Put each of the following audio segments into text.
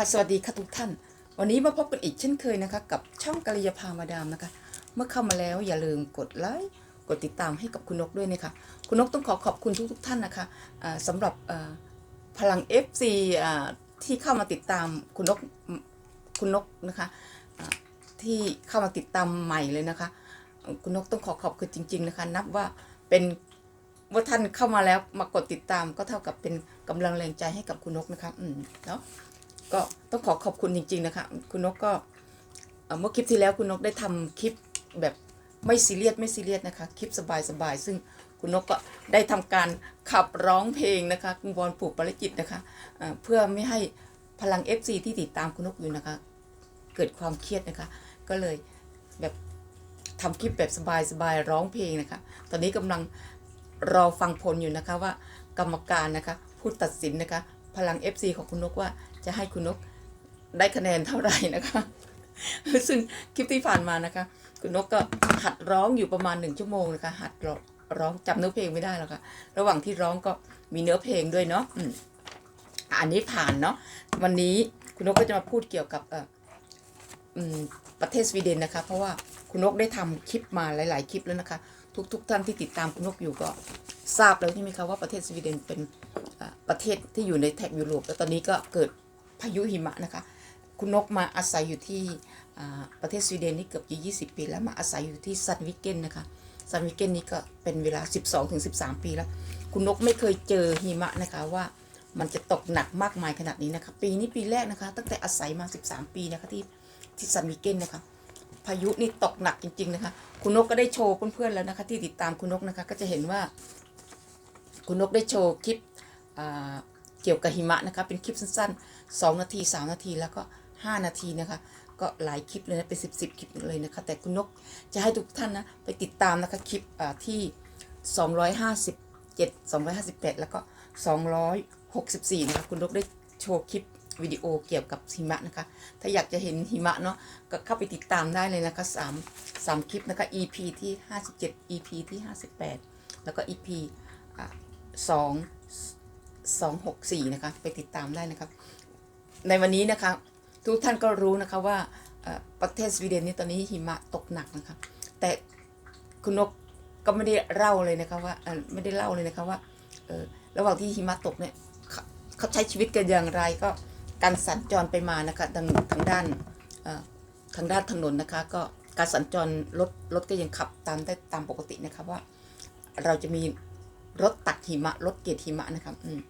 ค่ะสวัสดีค่ะทุกท่าน วันนี้มาพบกันอีกเช่นเคยนะคะ กับช่องกัลยาพามาดามนะคะ เมื่อเข้ามาแล้วอย่าลืมกดไลค์กดติดตามให้กับคุณนกด้วยนะคะคุณนกต้องขอขอบคุณทุกๆท่านนะคะอ่าสำหรับพลัง FC ที่เข้ามาติดตามคุณนกคุณนกนะคะที่เข้ามาติดตามใหม่เลยนะคะ คุณนกต้องขอขอบคุณจริง ๆนะคะ นับว่าเป็นว่าท่านเข้ามาแล้วมากดติดตามก็เท่ากับเป็นกำลังแรงใจให้กับคุณนกนะคะ อืมเนาะ ก็ต้องขอขอบคุณจริง ๆ นะคะ คุณนกก็เมื่อคลิปที่แล้วคุณนกได้ทำคลิปแบบไม่ซีเรียสไม่ซีเรียสนะคะ คลิปสบายๆซึ่งคุณนกก็ได้ทำการขับร้องเพลงนะคะคุณบอลผูกปรจิตนะคะเอ่อเพื่อไม่ให้พลัง FC ที่ติดตามคุณนกอยู่นะคะ เกิดความเครียดนะคะ ก็เลยแบบทำคลิปแบบสบายๆร้องเพลงนะคะ ตอนนี้กำลังรอฟังผลอยู่นะคะว่ากรรมการนะคะผู้ตัดสินนะคะ พลัง FC ของคุณนกว่า จะให้คุณนกได้คะแนนเท่าไหร่นะคะ ซึ่งคลิปที่ผ่านมานะคะ คุณนกก็หัดร้องอยู่ประมาณหนึ่งชั่วโมงนะคะ หัดร้องจำเนื้อเพลงไม่ได้แล้วค่ะ ระหว่างที่ร้องก็มีเนื้อเพลงด้วยเนาะอันนี้ผ่านเนาะวันนี้คุณนกก็จะมาพูดเกี่ยวกับประเทศสวีเดนนะคะ เพราะว่าคุณนกได้ทำคลิปมาหลาย ๆ คลิปแล้วนะคะ ทุก ๆ ท่านที่ติดตามคุณนกอยู่ก็ทราบแล้วใช่ไหมคะว่าประเทศสวีเดนเป็นประเทศที่อยู่ในแถบยุโรปแล้วตอนนี้ก็เกิด พายุหิมะนะคะ คุณนกมาอาศัยอยู่ที่ประเทศสวีเดนนี่เกือบจะ20 ปี แล้วมาอาศัยอยู่ที่ซันวิกเกนนะคะซันวิกเกนนี่ก็เป็นเวลา 12-13 ปีแล้ว คุณนกไม่เคยเจอหิมะนะคะว่ามันจะตกหนักมากมายขนาดนี้นะคะ ปีนี้ปีแรกนะคะ ตั้งแต่อาศัยมา 13 ปีนะคะที่ที่ซันวิกเกนนะคะ พายุนี่ตกหนักจริง ๆนะคะ คุณนกก็ได้โชว์เพื่อนๆแล้วนะคะ ที่ติดตามคุณนกนะคะ ก็จะเห็นว่า คุณนกได้โชว์คลิปเกี่ยวกับหิมะนะคะ เป็นคลิปสั้นๆ 2 นาที 3 นาทีแล้วก็ 5 นาทีนะคะ ก็หลายคลิปเลยนะ เป็น10 10คลิปเลยนะคะ แต่คุณนกจะให้ทุกท่านนะ ไปติดตามนะคะคลิปอ่าที่ 257 258 แล้วก็ 264 นะคะ คุณนกได้โชว์คลิปวิดีโอเกี่ยวกับหิมะนะคะ ถ้าอยากจะเห็นหิมะเนาะ ก็เข้าไปติดตามได้เลยนะคะ3 3คลิปนะคะ EP ที่ 57 EP ที่ 58 แล้วก็ EP อ่าสองสองหกสี่นะคะ ไปติดตามได้นะครับ ในวันนี้นะคะทุกท่านก็รู้นะคะว่าประเทศสวีเดนนี่ตอนนี้หิมะตกหนักนะคะแต่คุณนกก็ไม่ได้เล่าเลยนะคะว่าไม่ได้เล่าเลยนะคะว่าระหว่างที่หิมะตกเนี่ยเขาใช้ชีวิตกันอย่างไรก็การสัญจรไปมานะคะทางทางด้านทางด้านถนนนะคะ ก็การสัญจรรถรถก็ยังขับตามได้ตามปกตินะคะว่า เราจะมีรถตักหิมะรถเกตหิมะนะครับอืม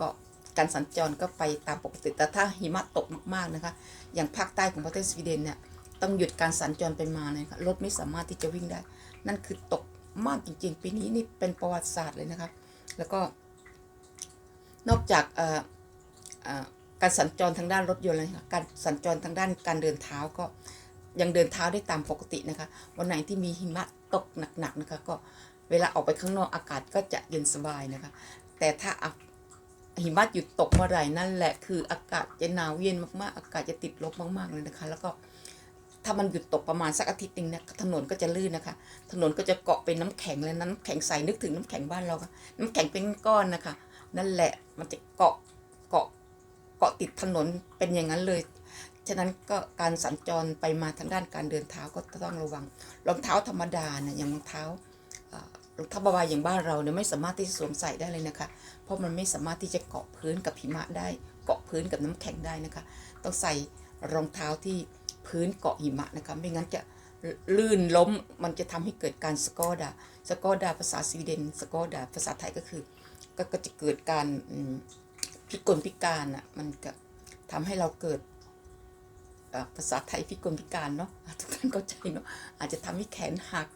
ก็ การสัญจรก็ไปตามปกติ แต่ถ้าหิมะตกมากๆนะคะ อย่างภาคใต้ของประเทศสวีเดนเนี่ยต้องหยุดการสัญจรไปมาเลยค่ะรถไม่สามารถที่จะวิ่งได้ นั่นคือตกมากจริง ๆ ปีนี้นี่เป็นประวัติศาสตร์เลยนะครับแล้วก็ นอกจากเอ่อการสัญจรทางด้านรถยนต์เลยค่ะการสัญจรทางด้านการเดินเท้าก็ยังเดินเท้าได้ตามปกตินะคะ วันไหนที่มีหิมะตกหนักๆนะคะ ก็เวลาออกไปข้างนอกอากาศก็จะเย็นสบายนะคะ แต่ถ้า หิมะหยุดตกเมื่อไหร่นั่นแหละ คืออากาศจะหนาวเย็นมากๆ อากาศจะติดลบมากๆเลยนะคะ แล้วก็ถ้ามันหยุดตกประมาณสักอาทิตย์หนึ่งเนี่ยถนนก็จะลื่นนะคะ ถนนก็จะเกาะเป็นน้ำแข็งเลยน้ำแข็งใสนึกถึงน้ำแข็งบ้านเราค่ะน้ำแข็งเป็นก้อนนะคะ นั่นแหละมันจะเกาะเกาะเกาะติดถนนเป็นอย่างนั้นเลยฉะนั้นก็การสัญจรไปมาทางด้านการเดินเท้าก็ต้องระวังรองเท้าธรรมดานี่ยอย่างรองเท้ารองเท้าบาบาอย่างบ้านเราเนี่ยไม่สามารถที่จะสวมใส่ได้เลยนะคะ ราะมันไม่สามารถที่จะเกาะพื้นกับหิมะได้ เกาะพื้นกับน้ำแข็งได้นะคะ ต้องใส่รองเท้าที่พื้นเกาะหิมะนะคะไม่งั้นจะลื่นล้มมันจะทำให้เกิดการสกอดาสกอดาภาษาสวีเดนสกอดาภาษาไทยก็คือก็ก็จะเกิดการพิกลพิการอะมันก็ทำให้เราเกิดภาษาไทยพิกลพิการเนาะทุกท่านเข้าใจเนาะอาจจะทำให้แขนหัก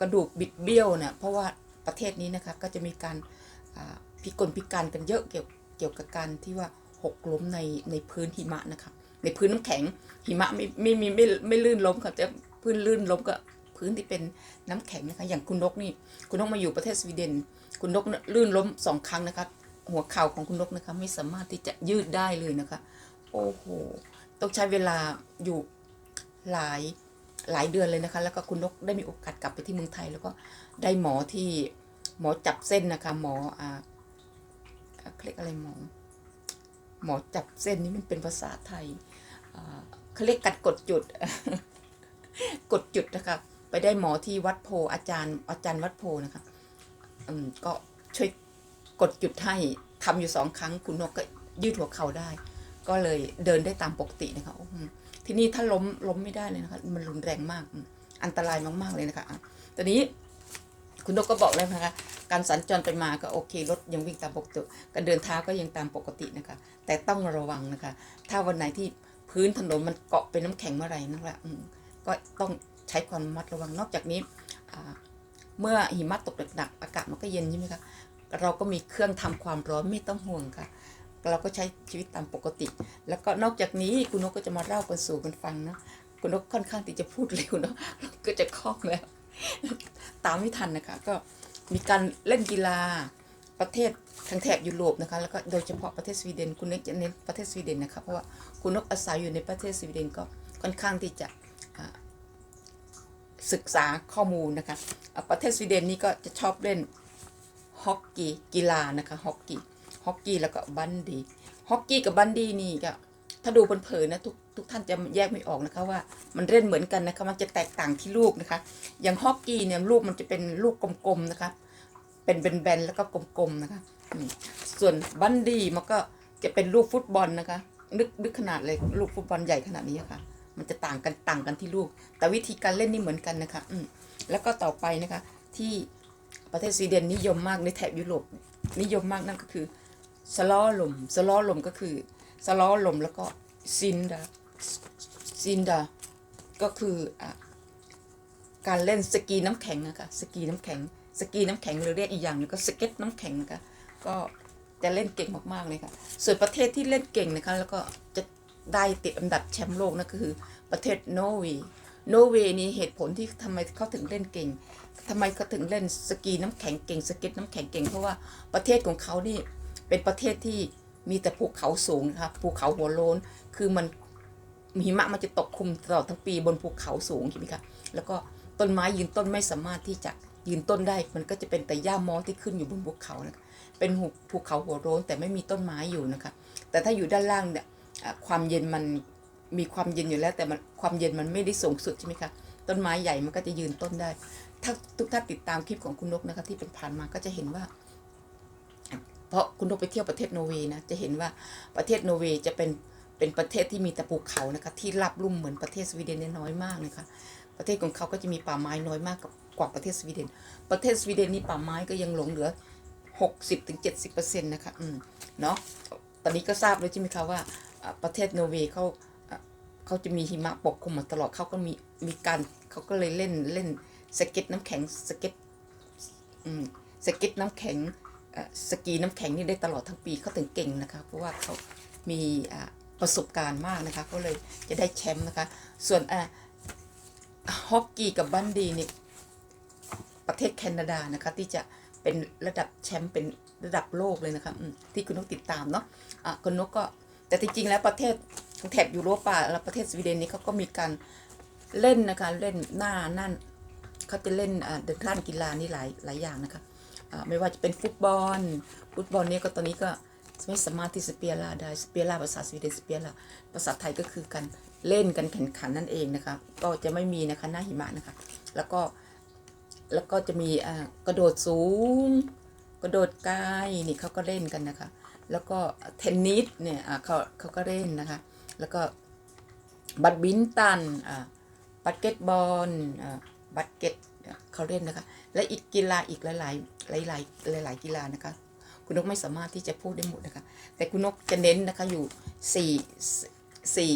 กระดูกบิดเบี้ยวเนี่ยเพราะว่าประเทศนี้นะคะก็จะมีการ พิกลพิการกันเยอะเกี่ยวเกี่ยวกับการที่ว่าหกล้มในในพื้นหิมะนะคะในพื้นน้ำแข็งหิมะไม่ไม่มีไม่ไม่ลื่นล้มค่ะแต่พื้นลื่นล้มก็พื้นที่เป็นน้ำแข็งนะคะอย่างคุณนกนี่คุณนกมาอยู่ประเทศสวีเดน คุณนกลื่นล้มสองครั้งนะคะหัวเข่าของคุณนกนะคะไม่สามารถที่จะยืดได้เลยนะคะ โอ้โหต้องใช้เวลาอยู่หลายหลายเดือนเลยนะคะ แล้วก็คุณนกได้มีโอกาสกลับไปที่เมืองไทย แล้วก็ได้หมอที่ หมอจับเส้นนะคะ หมออ่าเขาเรียกอะไรหมอหมอจับเส้นนี้มันเป็นภาษาไทยเขาเรียกกัดกดจุด กดจุดนะคะ ไปได้หมอที่วัดโพอาจารย์ อาจารย์วัดโพนะคะอืมก็ช่วยกดจุดให้ทำอยู่สองครั้ง คุณนกก็ยืดหัวเข่าได้ ก็เลยเดินได้ตามปกตินะคะที่นี่ถ้าล้มล้มไม่ได้เลยนะคะ มันรุนแรงมาก อันตรายมากๆเลยนะคะตอนนี้ คุณนกก็บอกเลยนะคะ การสัญจรไปมาก็โอเครถยังวิ่งตามปกติการเดินเท้าก็ยังตามปกตินะคะ แต่ต้องระวังนะคะ ถ้าวันไหนที่พื้นถนนมันเกาะเป็นน้ำแข็งเมื่อไหร่นั่นแหละก็ต้องใช้ความระมัดระวังนอกจากนี้เมื่อหิมะตกหนักๆอากาศมันก็เย็นใช่ไหมคะเราก็มีเครื่องทำความร้อนไม่ต้องห่วงค่ะ เราก็ใช้ชีวิตตามปกติ แล้วก็นอกจากนี้คุณนกก็จะมาเล่ากันสู่กันฟังนะคุณนกค่อนข้างที่จะพูดเร็วเนาะก็จะคล่องแล้ว ตามไม่ทันนะคะ ก็มีการเล่นกีฬาประเทศทางแถบยุโรปนะคะแล้วก็โดยเฉพาะประเทศสวีเดนคุณนกจะเน้นประเทศสวีเดนนะคะเพราะว่าคุณนกอาศัยอยู่ในประเทศสวีเดนก็ค่อนข้างที่จะศึกษาข้อมูลนะคะประเทศสวีเดนนี่ก็จะชอบเล่นฮอกกี้กีฬานะคะฮอกกี้ฮอกกี้แล้วก็บันดีฮอกกี้กับบันดีนี่ก็ ถ้าดูเผินๆนะทุกทุกท่านจะแยกไม่ออกนะคะว่ามันเล่นเหมือนกันนะคะมันจะแตกต่างที่ลูกนะคะ อย่างฮอกกี้เนี่ยลูกมันจะเป็นลูกกลมๆนะคะ เป็นแบนๆแล้วก็กลมๆนะคะส่วนบันดี้มันก็จะเป็นลูกฟุตบอลนะคะ นึกนึกขนาดเลยลูกฟุตบอลใหญ่ขนาดนี้อะค่ะ มันจะต่างกันต่างกันที่ลูก แต่วิธีการเล่นนี่เหมือนกันนะคะอืมแล้วก็ต่อไปนะคะที่ประเทศสวีเดนนิยมมากในแถบยุโรปนิยมมากนั่นก็คือสล้อลมสล้อลมก็คือ สล้อลมแล้วก็ซินดาซินดาก็คืออการเล่นสกีน้ำแข็งนะคะสกีน้ำแข็ง สกีน้ำแข็งหรือเรียกอีกอย่างหนึงก็สเก็ตน้ำแข็งนะคะก็จะเล่นเก่งมากๆเลยค่ะส่วนประเทศที่เล่นเก่งนะคะแล้วก็จะได้ติดอันดับแชมป์โลกนั่นก็คือประเทศนอร์เวย์นอร์เวย์นี่เหตุผลที่ทำไมเขาถึงเล่นเก่งทำไมเขาถึงเล่นสกีน้ำแข็งเก่งสเก็ตน้ำแข็งเก่ง เพราะว่าประเทศของเขานี่เป็นประเทศที่ มีแต่ภูเขาสูงนะคะภูเขาหัวโล้นคือมันหิมะมันจะตกคลุมตลอดทั้งปีบนภูเขาสูงใช่ไหมคะแล้วก็ต้นไม้ยืนต้นไม่สามารถที่จะยืนต้นได้ มันก็จะเป็นแต่หญ้ามอสที่ขึ้นอยู่บนภูเขานะคะเป็นหุบภูเขาหัวโล้นแต่ไม่มีต้นไม้อยู่นะคะแต่ถ้าอยู่ด้านล่างเนี่ยความเย็นมันมีความเย็นอยู่แล้วแต่มันความเย็นมันไม่ได้สูงสุดใช่ไหมคะต้นไม้ใหญ่มันก็จะยืนต้นได้ ถ้าทุกท่านติดตามคลิปของคุณนกนะคะที่เป็นผ่านมาก็จะเห็นว่า เพราะคุณนกไปเที่ยวประเทศนอร์เวย์นะจะเห็นว่าประเทศนอร์เวย์จะเป็นเป็นประเทศที่มีแต่ภูเขานะคะที่ราบลุ่มเหมือนประเทศสวีเดนเนี่ยน้อยมากนะคะประเทศของเขาก็จะมีป่าไม้น้อยมากกว่าประเทศสวีเดน ประเทศสวีเดนนี่ป่าไม้ก็ยังหลงเหลือ 60-70%นะคะอืมเนาะตอนนี้ก็ทราบแล้วใช่ไหมคะว่าประเทศนอร์เวย์เขาเขาจะมีหิมะปกคลุมมาตลอดเขาก็มีมีการเขาก็เลยเล่นเล่นสเก็ตน้ำแข็งสเก็ตอืมสเก็ตน้ำแข็ง สกีน้ำแข็งนี่ได้ตลอดทั้งปีเขาถึงเก่งนะคะเพราะว่าเขามีประสบการณ์มากนะคะก็เลยจะได้แชมป์นะคะ ส่วนอฮอกกี้กับบันดีนี่ประเทศแคนาดานะคะที่จะเป็นระดับแชมป์เป็นระดับโลกเลยนะคะที่คุณนกติดตามเนาะะคุณนกก็แต่จริงๆแล้วประเทศแถบยุโรปอะแล้วประเทศสวีเดนนี่เขาก็มีการเล่นนะคะเล่นหน้านั่นเขาจะเล่นเดินด้านกีฬานี่หลายหลายอย่างนะคะ ไม่ว่าจะเป็นฟุตบอล ฟุตบอลเนี่ยก็ตอนนี้ก็ไม่สามารถที่สเปียร่าได้สเปียร่าภาษาสวีเดนสเปียร่าภาษาไทยก็คือการเล่นกันแข่งขันนั่นเองนะคะก็จะไม่มีนะคะหน้าหิมะนะคะ แล้วก็แล้วก็จะมีกระโดดสูง กระโดดไกลนี่เขาก็เล่นกันนะคะ แล้วก็เทนนิสเนี่ยเขาเขาก็เล่นนะคะ แล้วก็บัดบินตันบาสเกตบอลบาสเกตเขาเล่นนะคะ และอีกกีฬาอีกหลาย ๆ หลายๆหลาย ๆ กีฬานะคะ คุณนกไม่สามารถที่จะพูดได้หมดนะคะ แต่คุณนกจะเน้นนะคะอยู่สี่สี่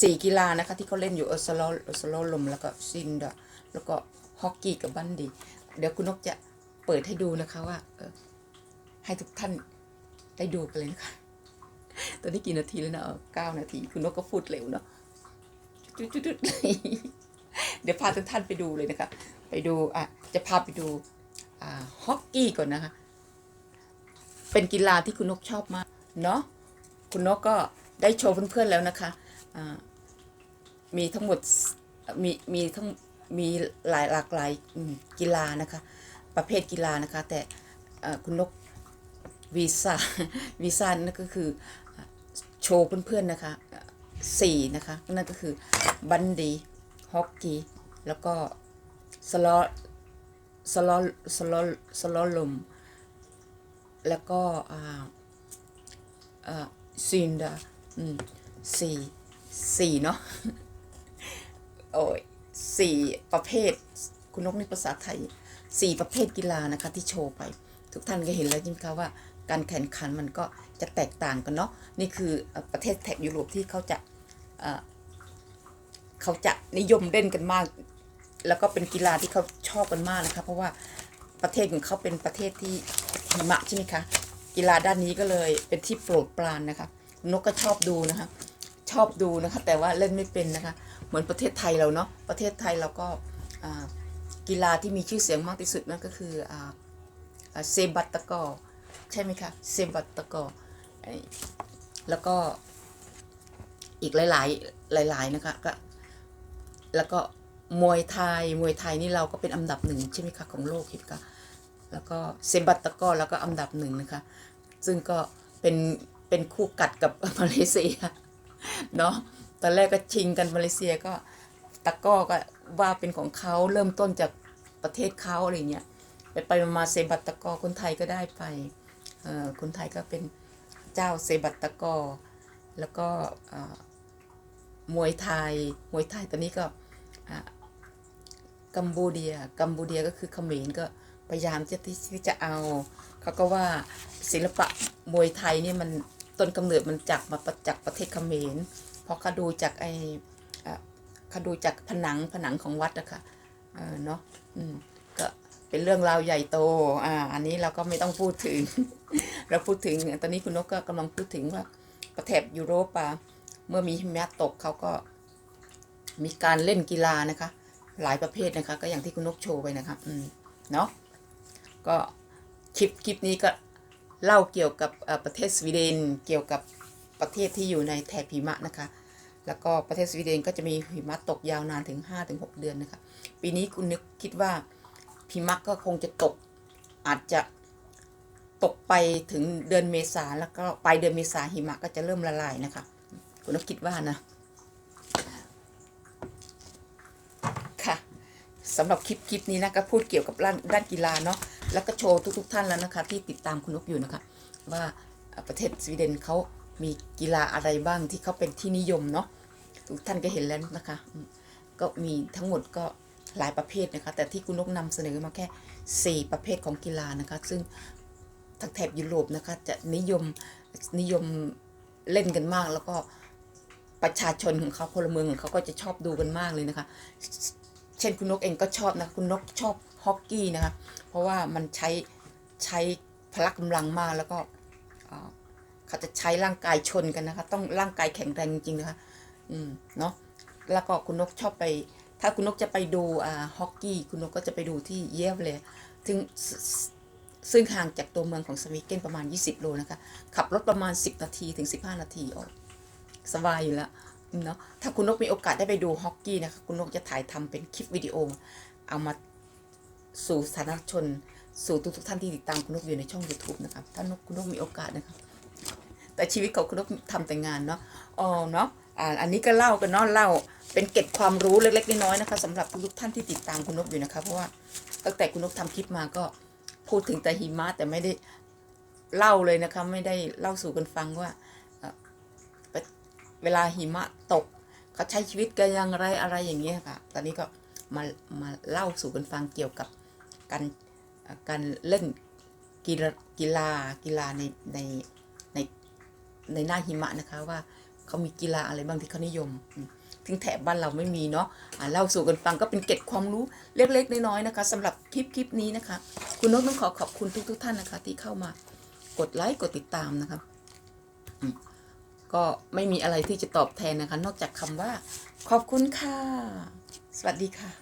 สี่กีฬานะคะที่เขาเล่นอยู่ออสโลออสโลลมแล้วก็ซินดาแล้วก็ฮอกกี้กับบันดี เดี๋ยวคุณนกจะเปิดให้ดูนะคะว่าเออให้ทุกท่านได้ดูกันเลยนะคะ ตอนนี้กี่นาทีแล้วนะเก้านาที คุณนกก็พูดเร็วเนาะจุดๆเดี๋ยวพาทุกท่านไปดูเลยนะคะ ไปดูอะจะพาไปดู ฮอกกี้ก่อนนะคะ เป็นกีฬาที่คุณนกชอบมาก เนาะคุณนกก็ได้โชว์เพื่อนๆแล้วนะคะอ่ามีทั้งหมดมีมีทั้งมีหลายหลากหลายกีฬานะคะ ประเภทกีฬานะคะ แต่คุณนกวีซ่าวีซ่านั่นก็คือโชว์เพื่อนๆนะคะสี่นะคะนั่นก็คือบันดีฮอกกี้แล้วก็สล็อ สลอสลอสลอลม แล้วก็อ่าอ่าซินดาอืมสี่สี่เนาะโอ้ยสี่ประเภท คุณนกนี่ภาษาไทยสี่ประเภทกีฬานะคะที่โชว์ไป ทุกท่านก็เห็นแล้วใช่ไหมคะว่า การแข่งขันมันก็จะแตกต่างกันเนาะนี่คือประเทศแถบยุโรปที่เขาจะเขาจะนิยมเล่นกันมาก แล้วก็เป็นกีฬาที่เขาชอบกันมากนะคะเพราะว่าประเทศของเขาเป็นประเทศที่หิมะใช่ไหมคะกีฬาด้านนี้ก็เลยเป็นที่โปรดปรานนะคะนกก็ชอบดูนะคะชอบดูนะคะแต่ว่าเล่นไม่เป็นนะคะเหมือนประเทศไทยเราเนาะประเทศไทยเราก็กีฬาที่มีชื่อเสียงมากที่สุดนั่นก็คืออเซบัตตะกอใช่ไหมคะเซบัตตะกอแล้วก็อีกหลาย ๆ หลาย ๆ นะคะก็แล้วก็ มวยไทย มวยไทยนี่เราก็เป็นอันดับหนึ่งใช่ไหมคะของโลกคิดก็แล้วก็เซบัตตะก้อแล้วก็อันดับหนึ่งนะคะ ซึ่งก็เป็นเป็นคู่กัดกับมาเลเซียเนาะตอนแรกก็ชิงกันมาเลเซียก็ตะก้อก็ว่าเป็นของเขาเริ่มต้นจากประเทศเขาอะไรเงี้ยไปไปมาเซบัตตะก้อคนไทยก็ได้ไปเออคนไทยก็เป็นเจ้าเซบัตตะก้อแล้วก็อ่ามวยไทยมวยไทยตอนนี้ก็อ่า กัมพูเดีย กัมพูเดียก็คือเขมรก็พยายามจะที่จะเอาเขาก็ว่าศิลปะมวยไทยนี่มันต้นกำเนิดมันจากมาจากประเทศเขมรเพราะเขาดูจากไออะเขาดูจากผนังผนังของวัดอะค่ะเออเนาะอืมก็เป็นเรื่องราวใหญ่โตอ่าอันนี้เราก็ไม่ต้องพูดถึง เราพูดถึงตอนนี้คุณนกก็กำลังพูดถึงว่าประเทศยุโรปอะเมื่อมีหิมะตกเขาก็มีการเล่นกีฬานะคะ หลายประเภทนะคะ ก็อย่างที่คุณนกโชว์ไปนะคะอืมเนาะก็คลิปคลิปนี้ก็เล่าเกี่ยวกับประเทศสวีเดน เกี่ยวกับประเทศที่อยู่ในแถบหิมะนะคะ แล้วก็ประเทศสวีเดนก็จะมีหิมะตกยาวนานถึง 5-6 เดือนนะคะ ปีนี้คุณนึกคิดว่าหิมะก็คงจะตกอาจจะตกไปถึงเดือนเมษาแล้วก็ปลายเดือนเมษาหิมะก็จะเริ่มละลายนะคะ คุณนึกคิดว่านะ สำหรับคลิปคลิปนี้นะก็พูดเกี่ยวกับด้านด้านกีฬาเนาะแล้วก็โชว์ทุก ๆ ท่านแล้วนะคะ ที่ติดตามคุณนกอยู่นะคะ ว่าประเทศสวีเดนเขามีกีฬาอะไรบ้างที่เขาเป็นที่นิยมเนาะทุกท่านก็เห็นแล้วนะคะ ก็มีทั้งหมดก็หลายประเภทนะคะ แต่ที่คุณนกนำเสนอมาแค่ 4 ประเภทของกีฬานะคะ ซึ่งทางแถบยุโรปนะคะจะนิยมนิยมเล่นกันมากแล้วก็ประชาชนของเขาพลเมืองของเขาก็จะชอบดูกันมากเลยนะคะ เช่นคุณนกเองก็ชอบนะคุณนกชอบฮอกกี้นะคะเพราะว่ามันใช้ใช้พละกำลังมากแล้วก็เขาจะใช้ร่างกายชนกันนะคะ ต้องร่างกายแข็งแรงจริงๆนะคะอืมเนาะแล้วก็คุณนกชอบไป ถ้าคุณนกจะไปดูอ่าฮอกกี้คุณนกก็จะไปดูที่เยฟเลยซึ่ซึ่งซึ่งห่างจากตัวเมืองของสวีเกนประมาณ 20 โลนะคะ ขับรถประมาณ 10 นาทีถึง 15 นาทีออก สบายอยู่แล้ว เนาะถ้าคุณนกมีโอกาสได้ไปดูฮอกกี้นะคะคุณนกจะถ่ายทำเป็นคลิปวิดีโอ เอามาสู่สาธารณชน สู่ทุกๆท่านที่ติดตามคุณนกอยู่ในช่อง YouTube นะครับถ้านกคุณนกมีโอกาสนะครับแต่ชีวิตของคุณนกทำแต่งานเนาะอ๋อเนาะอ่าอันนี้ก็เล่ากันเนาะเล่าเป็นเกร็ดความรู้เล็กๆน้อยๆนะคะสำหรับทุกท่านที่ติดตามคุณนกอยู่นะคะเพราะว่าตั้งแต่คุณนกทำคลิปมาก็พูดถึงแต่หิมะแต่ไม่ได้เล่าเลยนะคะ ไม่ได้เล่าสู่กันฟังว่า เวลาหิมะตกเขาใช้ชีวิตกันอย่างไรอะไรอย่างเงี้ยค่ะ ตอนนี้ก็มามาเล่าสู่กันฟังเกี่ยวกับการการเล่นกีฬากีฬากีฬาในในในในหน้าหิมะนะคะว่าเขามีกีฬาอะไรบ้างที่เขานิยมถึงแถบบ้านเราไม่มีเนาะอ่าเล่าสู่กันฟังก็เป็นเก็ดความรู้เล็กๆน้อยๆนะคะสำหรับคลิปคลิปนี้นะคะ คุณนกต้องขอขอบคุณทุกๆท่านนะคะ ที่เข้ามากดไลค์กดติดตามนะคะอืม ก็ไม่มีอะไรที่จะตอบแทนนะคะ นอกจากคำว่า ขอบคุณค่ะ สวัสดีค่ะ